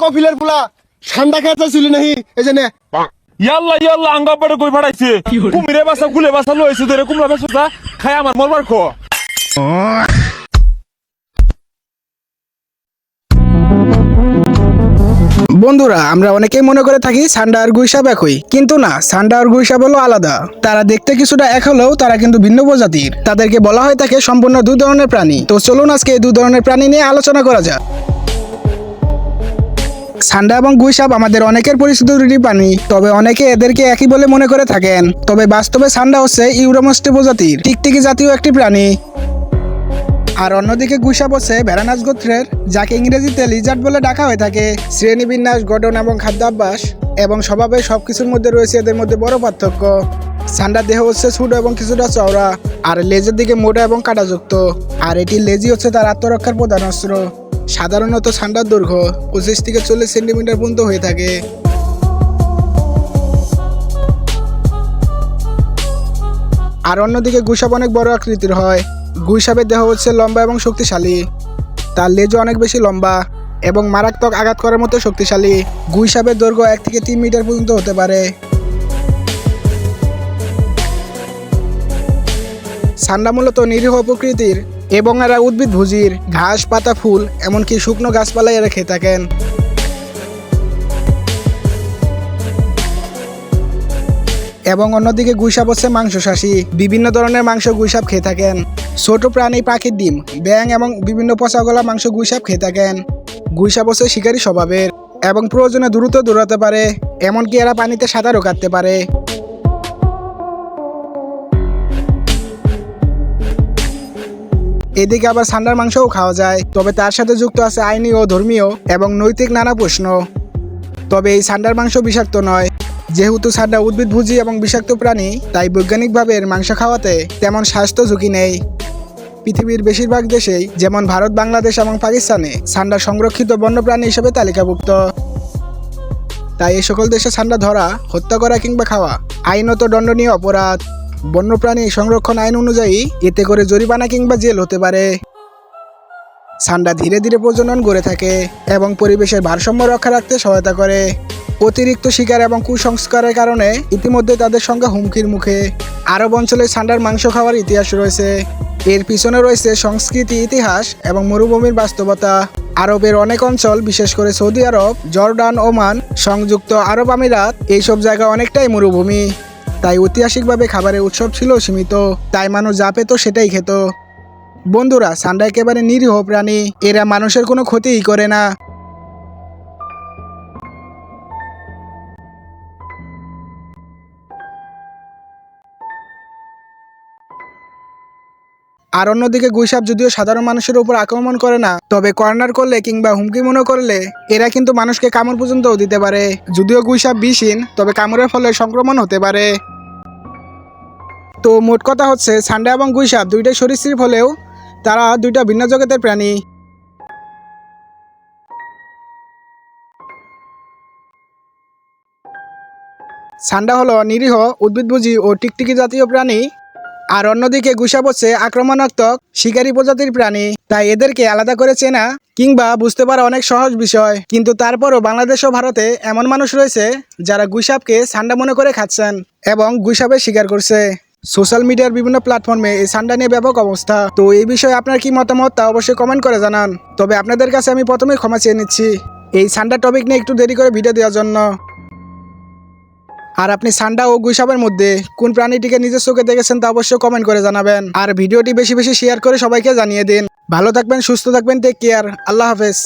কফিলের বুলা ঠান্ডা খেতে ছিল নাহি এই যে ইয়াল্লা ইয়াল্লা আঙ্গা পড়ে কই ফাড়াইছে কুমিরে বাসা গুলে বাসা লইছে ধরে কুমড়া বেসা খাই আমার মরবার খো বন্ধুরা আমরা অনেকেই মনে করে থাকি সান্ডা আর গুইসাপ একই কিন্তু না সান্ডা আর গুইসাপ হলো আলাদা। তারা দেখতে কিছুটা এক হলেও তারা কিন্তু ভিন্ন প্রজাতির। তাদেরকে বলা হয় থাকে সম্পূর্ণ দুই ধরনের প্রাণী। তো চলুন আজকে এই দুই ধরনের প্রাণী নিয়ে আলোচনা করা যাক। সান্ডা এবং গুইসাপ আমাদের অনেকের পরিচিত দুটি প্রাণী তবে অনেকে এদেরকে একই বলে মনে করে থাকেন। তবে বাস্তবে সান্ডা হচ্ছে ইউরোমস্টি প্রজাতির, টিকটিকি জাতীয় একটি প্রাণী। আর অন্যদিকে গুইসাপ হচ্ছে ভেড়ানাস গোত্রের, যাকে ইংরেজিতে লিজার্ড বলে ডাকা হয়ে থাকে। শ্রেণীবিন্যাস, গঠন এবং খাদ্যাভ্যাস এবং স্বভাবে সবকিছুর মধ্যে রয়েছে এদের মধ্যে বড় পার্থক্য। সান্ডার দেহ হচ্ছে ছোট এবং কিছুটা চওড়া, আর লেজের দিকে মোটা এবং কাঁটাযুক্ত। আর এটি লেজি হচ্ছে তার আত্মরক্ষার প্রধান অস্ত্র। সাধারণত সান্ডার দৈর্ঘ্য পঁচিশ থেকে চল্লিশ সেন্টিমিটার পর্যন্ত হয়ে থাকে। আর অন্যদিকে গুইসাপ অনেক বড় আকৃতির হয়। গুইসাপের দেহ হচ্ছে লম্বা এবং শক্তিশালী। তার লেজও অনেক বেশি লম্বা এবং মারাত্মক আঘাত করার মতো শক্তিশালী। গুইসাপের দৈর্ঘ্য এক থেকে তিন মিটার পর্যন্ত হতে পারে। সান্ডা মূলত নিরীহ প্রকৃতির এবং এরা উদ্ভিদ ভুজির ঘাস, পাতা, ফুল, এমনকি শুকনো গাছপালাই এরা খেয়ে থাকেন। এবং অন্যদিকে গুইসাপ হচ্ছে মাংসশাসী। বিভিন্ন ধরনের মাংস গুইসাপ খেয়ে থাকেন। ছোট প্রাণী পাখির ডিম ব্যাং এবং বিভিন্ন পচাগলা মাংস গুইসাপ খেয়ে থাকেন। গুইসাপ হচ্ছে শিকারী স্বভাবের এবং প্রয়োজনে দ্রুত দৌড়াতে পারে, এমনকি এরা পানিতে সাঁতারও কাটতে পারে। এদিকে আবার সান্ডার মাংসও খাওয়া যায়, তবে তার সাথে যুক্ত আছে আইনি ও ধর্মীয় এবং নৈতিক নানা প্রশ্ন। তবে এই সান্ডার মাংস বিষাক্ত নয়। যেহেতু সান্ডা উদ্ভিদভোজী এবং বিষাক্ত প্রাণী, তাই বৈজ্ঞানিকভাবে এর মাংস খাওয়াতে তেমন স্বাস্থ্য ঝুঁকি নেই। পৃথিবীর বেশিরভাগ দেশেই, যেমন ভারত, বাংলাদেশ এবং পাকিস্তানে, সান্ডা সংরক্ষিত বন্যপ্রাণী হিসেবে তালিকাভুক্ত। তাই এই সকল দেশে সান্ডা ধরা, হত্যা করা কিংবা খাওয়া আইনত দণ্ডনীয় অপরাধ। বন্যপ্রাণী সংরক্ষণ আইন অনুযায়ী এতে করে জরিমানা কিংবা জেল হতে পারে। সান্ডা ধীরে ধীরে প্রজনন গড়ে থাকে এবং পরিবেশের ভারসাম্য রক্ষা রাখতে সহায়তা করে। অতিরিক্ত শিকার এবং কুসংস্কারের কারণে ইতিমধ্যে তাদের সংখ্যা হুমকির মুখে। আরব অঞ্চলে সান্ডার মাংস খাওয়ার ইতিহাস রয়েছে। এর পিছনে রয়েছে সংস্কৃতি, ইতিহাস এবং মরুভূমির বাস্তবতা। আরবের অনেক অঞ্চল, বিশেষ করে সৌদি আরব, জর্ডান, ওমান, সংযুক্ত আরব আমিরাত, এইসব জায়গা অনেকটাই মরুভূমি। তাই ঐতিহাসিকভাবে খাবারের উৎসব ছিল সীমিত। তাই মানুষ যা পেত সেটাই খেত। বন্ধুরা, সান্ডা একেবারে নিরীহ প্রাণী। এরা মানুষের কোনো ক্ষতিই করে না। আর অন্যদিকে গুইসাপ যদিও সাধারণ মানুষের উপর আক্রমণ করে না, তবে কর্নার করলে কিংবা হুমকি মনে করলে এরা কিন্তু মানুষকে কামড় পর্যন্তও দিতে পারে। যদিও গুইসাপ বিষহীন তবে কামড়ের ফলে সংক্রমণ হতে পারে। তো মোট কথা হচ্ছে, সান্ডা এবং গুইসাপ দুইটাই সরীসৃপ হলেও তারা দুইটা ভিন্ন জগতের প্রাণী। সান্ডা হলো নিরীহ, উদ্ভিদভোজী ও টিকটিকি জাতীয় প্রাণী। আর অন্যদিকে গুসাপ হচ্ছে আক্রমণাত্মক শিকারী প্রজাতির প্রাণী। তাই এদেরকে আলাদা করে চেনা কিংবা বুঝতে পারা অনেক সহজ বিষয়। কিন্তু তারপরও বাংলাদেশ ও ভারতে এমন মানুষ রয়েছে যারা গুইসাপকে সান্ডা মনে করে খাচ্ছেন এবং গুইসাপের শিকার করছে। সোশ্যাল মিডিয়ার বিভিন্ন প্ল্যাটফর্মে এই সান্ডা নিয়ে ব্যাপক অবস্থা। তো এই বিষয়ে আপনার কি মতামত তা অবশ্যই কমেন্ট করে জানান। তবে আপনাদের কাছে আমি প্রথমেই ক্ষমা চেয়ে নিচ্ছি। এই সান্ডা টপিক নিয়ে একটু দেরি করে ভিডিও দেওয়ার জন্য। আর আপনি সান্ডা ও গুইসাপের মধ্যে কোন প্রাণীটিকে নিজের চোখে দেখেছেন তা অবশ্যই কমেন্ট করে জানাবেন। আর ভিডিওটি বেশি বেশি শেয়ার করে সবাইকে জানিয়ে দিন। ভালো থাকবেন, সুস্থ থাকবেন টেক কেয়ার আল্লাহ হাফেজ।